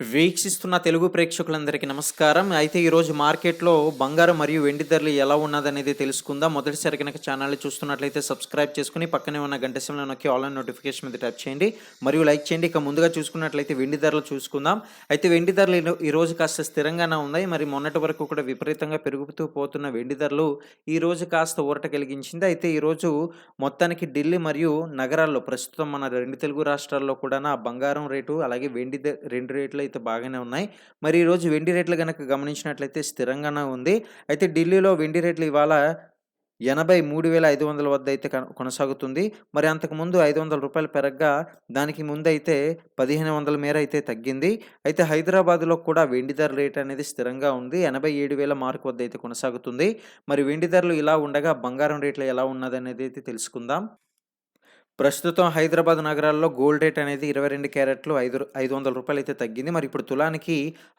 వీక్షిస్తున్న తెలుగు ప్రేక్షకులందరికీ నమస్కారం. అయితే ఈరోజు మార్కెట్‌లో బంగారం మరియు వెండి ధరలు ఎలా ఉన్నదనేది తెలుసుకుందాం. మొదటిసారి గనక ఛానల్‌ని చూస్తున్నట్లయితే సబ్స్క్రైబ్ చేసుకుని పక్కనే ఉన్న గంట సింబల్‌ని నొక్కి ఆన్లైన్ నోటిఫికేషన్ మీద ట్యాప్ చేయండి. మరియు లైక్ చేయండి. ఇక ముందుగా చూసుకున్నట్లయితే వెండి ధరలు చూసుకుందాం. అయితే వెండి ధరలు ఈరోజు కాస్త స్థిరంగానే ఉన్నాయి. మరి మొన్నటి వరకు కూడా విపరీతంగా పెరుగుతూ పోతున్న వెండి ధరలు ఈరోజు కాస్త ఊరట కలిగించింది. అయితే ఈరోజు మొత్తానికి ఢిల్లీ మరియు నగరాల్లో ప్రస్తుతం మన రెండు తెలుగు రాష్ట్రాల్లో కూడా బంగారం రేటు అలాగే వెండి ద 2 రేట్లు అయితే బాగానే ఉన్నాయి. మరి ఈరోజు వెండి రేట్లు కనుక గమనించినట్లయితే స్థిరంగానే ఉంది. అయితే ఢిల్లీలో వెండి రేట్లు ఇవాళ 83,500 వద్ద అయితే కొనసాగుతుంది. మరి అంతకుముందు రూ. 500 పెరగ్గా దానికి ముందైతే 1,500 మేర అయితే తగ్గింది. అయితే హైదరాబాద్‌లో కూడా వెండి ధర రేట్ అనేది స్థిరంగా ఉంది. 87,000 మార్క్ వద్ద అయితే కొనసాగుతుంది. మరి వెండి ధరలు ఇలా ఉండగా బంగారం రేట్లు ఎలా ఉన్నదనేది అయితే తెలుసుకుందాం. ప్రస్తుతం హైదరాబాద్ నగరాల్లో గోల్డ్ రేట్ అనేది 22 క్యారెట్లు ఐదు ఐదు వందల రూపాయలు అయితే తగ్గింది. మరి ఇప్పుడు తులానికి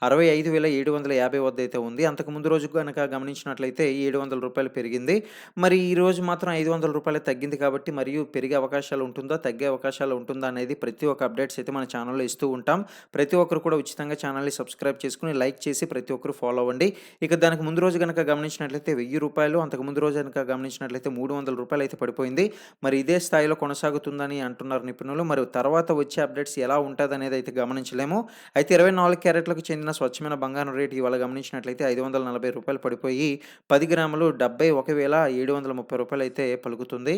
65,750 వద్ద అయితే ఉంది. అంతకు ముందు రోజు గనక గమనించినట్లయితే ఏడు వందల రూపాయలు పెరిగింది. మరి ఈ రోజు మాత్రం ఐదు వందల రూపాయలు తగ్గింది కాబట్టి మరియు పెరిగే అవకాశాలు ఉంటుందా? తగ్గే అవకాశాలు ఉంటుందా? అనేది ప్రతి ఒక్క అప్డేట్స్ అయితే మన ఛానల్‌లో ఇస్తూ ఉంటాం. ప్రతి ఒక్కరు కూడా ఉచితంగా ఛానల్‌ని సబ్స్క్రైబ్ చేసుకొని లైక్ చేసి ప్రతి ఒక్కరు ఫాలో అవ్వండి. ఇక దానికి ముందు రోజు గనక గమనించినట్లయితే వెయ్యి రూపాయలు అంతకు ముందు రోజు కనుక గమనించినట్లయితే మూడు వందల రూపాయలు అయితే పడిపోయింది. మరి ఇదే స్థాయిలో కొనసాగుతుందని అంటున్నారు నిపుణులు. మరి తర్వాత వచ్చే అప్డేట్స్ ఎలా ఉంటుందనేది అయితే గమనించలేము. అయితే 24 క్యారెట్లకు చెందిన స్వచ్ఛమైన బంగారం రేటు ఇవాళ గమనించినట్లయితే ఐదు వందల నలభై రూపాయలు పడిపోయి పది గ్రాములు డెబ్భై ఒకవేల ఏడు వందల ముప్పై రూపాయలు అయితే పలుకుతుంది.